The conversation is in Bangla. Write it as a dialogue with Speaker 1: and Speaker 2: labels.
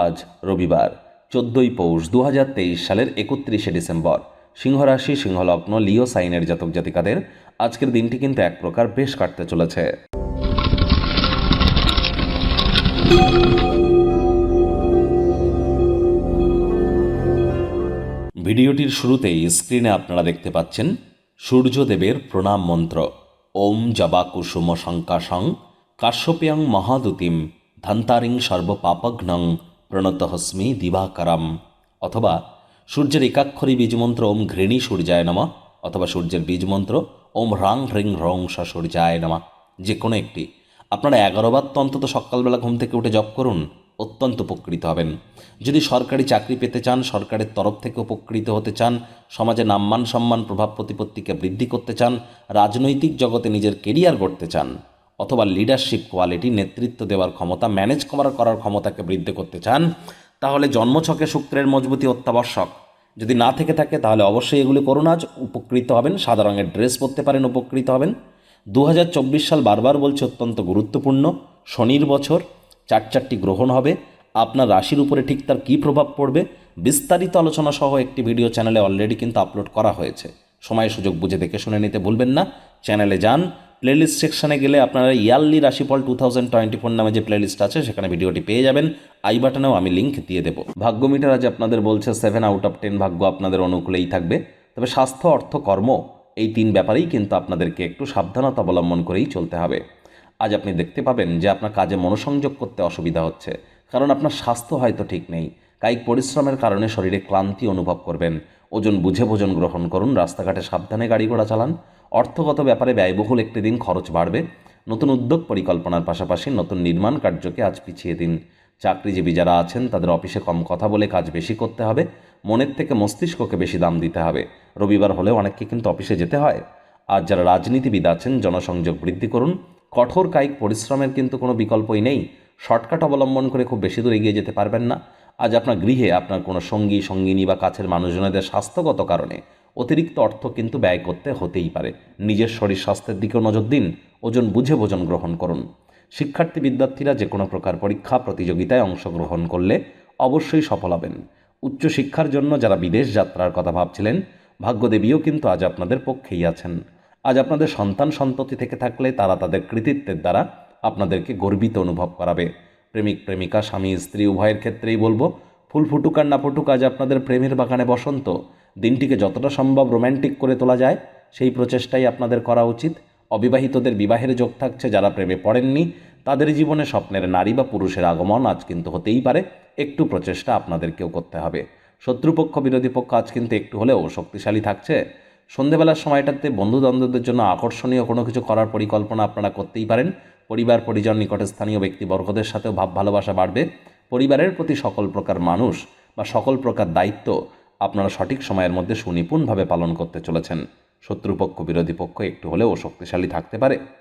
Speaker 1: আজ রবিবার, চোদ্দই পৌষ দু হাজার তেইশ সালের একত্রিশে ডিসেম্বর। সিংহরাশি, সিংহলগ্ন, লিও সাইনের জাতক জাতিকাদের আজকের দিনটি কিন্তু এক প্রকার বেশ কাটতে চলেছে। ভিডিওটির শুরুতেই স্ক্রিনে আপনারা দেখতে পাচ্ছেন সূর্যদেবের প্রণাম মন্ত্র। ওম জবা কুসুম শঙ্কাশং কাশ্যপ্যাং মহাদুতিম ধান্তারিং সর্বপাপঘ্নং প্রণতহস্মি দিবাকারাম। অথবা সূর্যের একাক্ষরী বীজমন্ত্র ওম ঘৃণী সূর্যায় নমঃ, অথবা সূর্যের বীজমন্ত্র ওম হ্রাং হ্রিং হ্রং স সূর্যায় নমঃ। যে কোনো একটি। আপনারা এগারোবার তো অন্তত সকালবেলা ঘুম থেকে উঠে জপ করুন, অত্যন্ত উপকৃত হবেন। যদি সরকারি চাকরি পেতে চান, সরকারের তরফ থেকে উপকৃত হতে চান, সমাজে নাম্মান সম্মান প্রভাব প্রতিপত্তিকে বৃদ্ধি করতে চান, রাজনৈতিক জগতে নিজের কেরিয়ার গড়তে চান অথবা লিডারশিপ কোয়ালিটি নেতৃত্ব দেওয়ার ক্ষমতা ম্যানেজ করার ক্ষমতাকে বৃদ্ধি করতে চান, তাহলে জন্মছকে শুক্রের মজবুতি অত্যাবশ্যক। যদি না থেকে থাকে, তাহলে অবশ্যই এগুলি করুন আজ। উপকৃত হবেন, সাদা রঙের ড্রেস পরতে পারেন, উপকৃত হবেন। দু হাজার চব্বিশ সাল বারবার বলছে অত্যন্ত গুরুত্বপূর্ণ, শনির বছর চার চারটি গ্রহণ হবে। আপনার রাশির উপরে ঠিক তার কী প্রভাব পড়বে, বিস্তারিত আলোচনা সহ একটি ভিডিও চ্যানেলে অলরেডি কিন্তু আপলোড করা হয়েছে। সময় সুযোগ বুঝে দেখে শুনে নিতে ভুলবেন না। চ্যানেলে যান প্লেলিস্ট সেকশনে গেলে আপনারা ইয়ারলি রাশিফল টু থাউজেন্ড টোয়েন্টি ফোর নামে যে প্লেলিস্ট আছে, সেখানে ভিডিওটি পেয়ে যাবেন। আই বাটনেও আমি লিঙ্ক দিয়ে দেবো। ভাগ্য মিটার আজ আপনাদের বলছে সেভেন আউট অফ টেন ভাগ্য আপনাদের অনুকূলেই থাকবে। তবে স্বাস্থ্য, অর্থ, কর্ম, এই তিন ব্যাপারেই কিন্তু আপনাদেরকে একটু সাবধানতা অবলম্বন করেই চলতে হবে। আজ আপনি দেখতে পাবেন যে আপনার কাজে মনোসংযোগ করতে অসুবিধা হচ্ছে। কারণ আপনার স্বাস্থ্য হয়তো ঠিক নেই। কায়িক পরিশ্রমের কারণে শরীরে ক্লান্তি অনুভব করবেন। ওজন বুঝে ভোজন গ্রহণ করুন। রাস্তাঘাটে সাবধানে গাড়ি ঘোড়া চালান। অর্থগত ব্যাপারে ব্যয়বহুল একটি দিন খরচ বাড়বে। নতুন উদ্যোগ পরিকল্পনার পাশাপাশি নতুন নির্মাণ কার্যকে আজ পিছিয়ে দিন। চাকরিজীবী যারা আছেন, তাদের অফিসে কম কথা বলে কাজ বেশি করতে হবে। মনের থেকে মস্তিষ্ককে বেশি দাম দিতে হবে। রবিবার হলেও অনেককে কিন্তু অফিসে যেতে হয়। আর যারা রাজনীতিবিদ আছেন, জনসংযোগ বৃদ্ধি করুন। কঠোর কায়িক পরিশ্রমের কিন্তু কোনো বিকল্পই নেই। শর্টকাট অবলম্বন করে খুব বেশি দূর এগিয়ে যেতে পারবেন না। আজ আপনার গৃহে আপনার কোনো সঙ্গী, সঙ্গিনী বা কাছের মানুষজনেদের স্বাস্থ্যগত কারণে অতিরিক্ত অর্থ কিন্তু ব্যয় করতে হতেই পারে। নিজের শরীর স্বাস্থ্যের দিকেও নজর দিন, ওজন বুঝে ভোজন গ্রহণ করুন। শিক্ষার্থী বিদ্যার্থীরা যে কোনো প্রকার পরীক্ষা প্রতিযোগিতায় অংশগ্রহণ করলে অবশ্যই সফল হবেন। উচ্চশিক্ষার জন্য যারা বিদেশ যাত্রার কথা ভাবছিলেন, ভাগ্যদেবীও কিন্তু আজ আপনাদের পক্ষেই আছেন। আজ আপনাদের সন্তান সন্ততি থেকে থাকলে তারা তাদের কৃতিত্বের দ্বারা আপনাদেরকে গর্বিত অনুভব করাবে। প্রেমিক, প্রেমিকা, স্বামী, স্ত্রী, উভয়ের ক্ষেত্রেই বলব, ফুল ফুটুক আর না ফুটুক আজ আপনাদের প্রেমের বাগানে বসন্ত। দিনটিকে যতটা সম্ভব রোম্যান্টিক করে তোলা যায়, সেই প্রচেষ্টাই আপনাদের করা উচিত। অবিবাহিতদের বিবাহের যোগ থাকছে যারা প্রেমে পড়েননি, তাদের জীবনে স্বপ্নের নারী বা পুরুষের আগমন আজ কিন্তু হতেই পারে, একটু প্রচেষ্টা আপনাদেরকেও করতে হবে। শত্রুপক্ষ, বিরোধী পক্ষ আজ কিন্তু একটু হলেও শক্তিশালী থাকছে। সন্ধেবেলার সময়টাতে বন্ধুবান্ধবদের জন্য আকর্ষণীয় কোনো কিছু করার পরিকল্পনা আপনারা করতেই পারেন। পরিবার, পরিজন, নিকটে স্থানীয় ব্যক্তিবর্গদের সাথেও ভাব ভালোবাসা বাড়বে। পরিবারের প্রতি সকল প্রকার মানুষ বা সকল প্রকার দায়িত্ব আপনারা সঠিক সময়ের মধ্যে সুনিপুণভাবে পালন করতে চলেছেন। শত্রুপক্ষ, বিরোধী পক্ষ একটু হলেও শক্তিশালী থাকতে পারে।